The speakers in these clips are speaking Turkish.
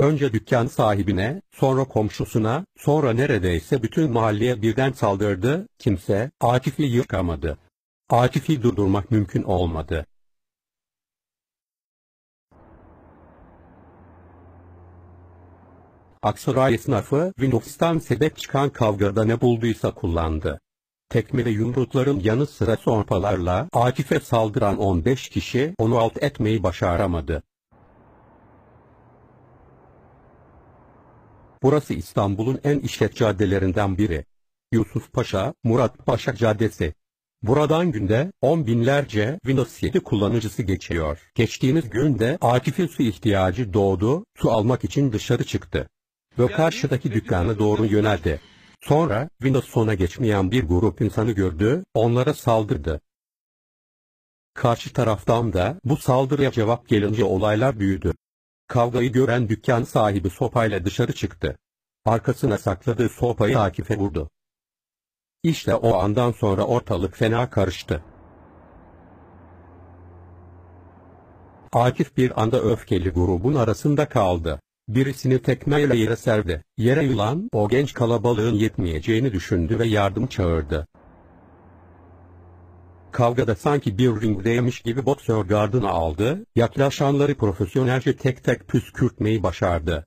Önce dükkan sahibine, sonra komşusuna, sonra neredeyse bütün mahalleye birden saldırdı, kimse Akif'i yıkamadı. Akif'i durdurmak mümkün olmadı. Aksaray esnafı Windows'tan sebep çıkan kavgada ne bulduysa kullandı. Tekme ve yumrukların yanı sıra sompalarla Akif'e saldıran 15 kişi onu alt etmeyi başaramadı. Burası İstanbul'un en işlet caddelerinden biri. Yusuf Paşa, Murat Paşa Caddesi. Buradan günde on binlerce Windows 7 kullanıcısı geçiyor. Geçtiğimiz günde Akif'in su ihtiyacı doğdu, su almak için dışarı çıktı. Ve karşıdaki dükkana doğru yöneldi. Sonra Windows sona geçmeyen bir grup insanı gördü, onlara saldırdı. Karşı taraftan da bu saldırıya cevap gelince olaylar büyüdü. Kavgayı gören dükkan sahibi sopayla dışarı çıktı. Arkasına sakladığı sopayı Akif'e vurdu. İşte o andan sonra ortalık fena karıştı. Akif bir anda öfkeli grubun arasında kaldı. Birisini tekmeyle yere serdi. Yere yılan o genç kalabalığın yetmeyeceğini düşündü ve yardım çağırdı. Kavgada sanki bir ringdeymiş gibi boksör gardını aldı, yaklaşanları profesyonelce tek tek püskürtmeyi başardı.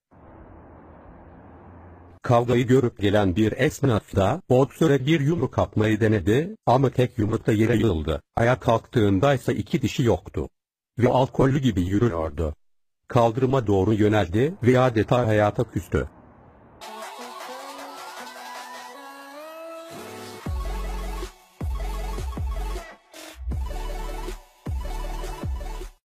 Kavgayı görüp gelen bir esnaf da boksöre bir yumruk atmayı denedi ama tek yumrukta yere yığıldı. Ayağa kalktığında ise iki dişi yoktu. Ve alkollü gibi yürüyordu. Kaldırıma doğru yöneldi ve adeta hayata küstü.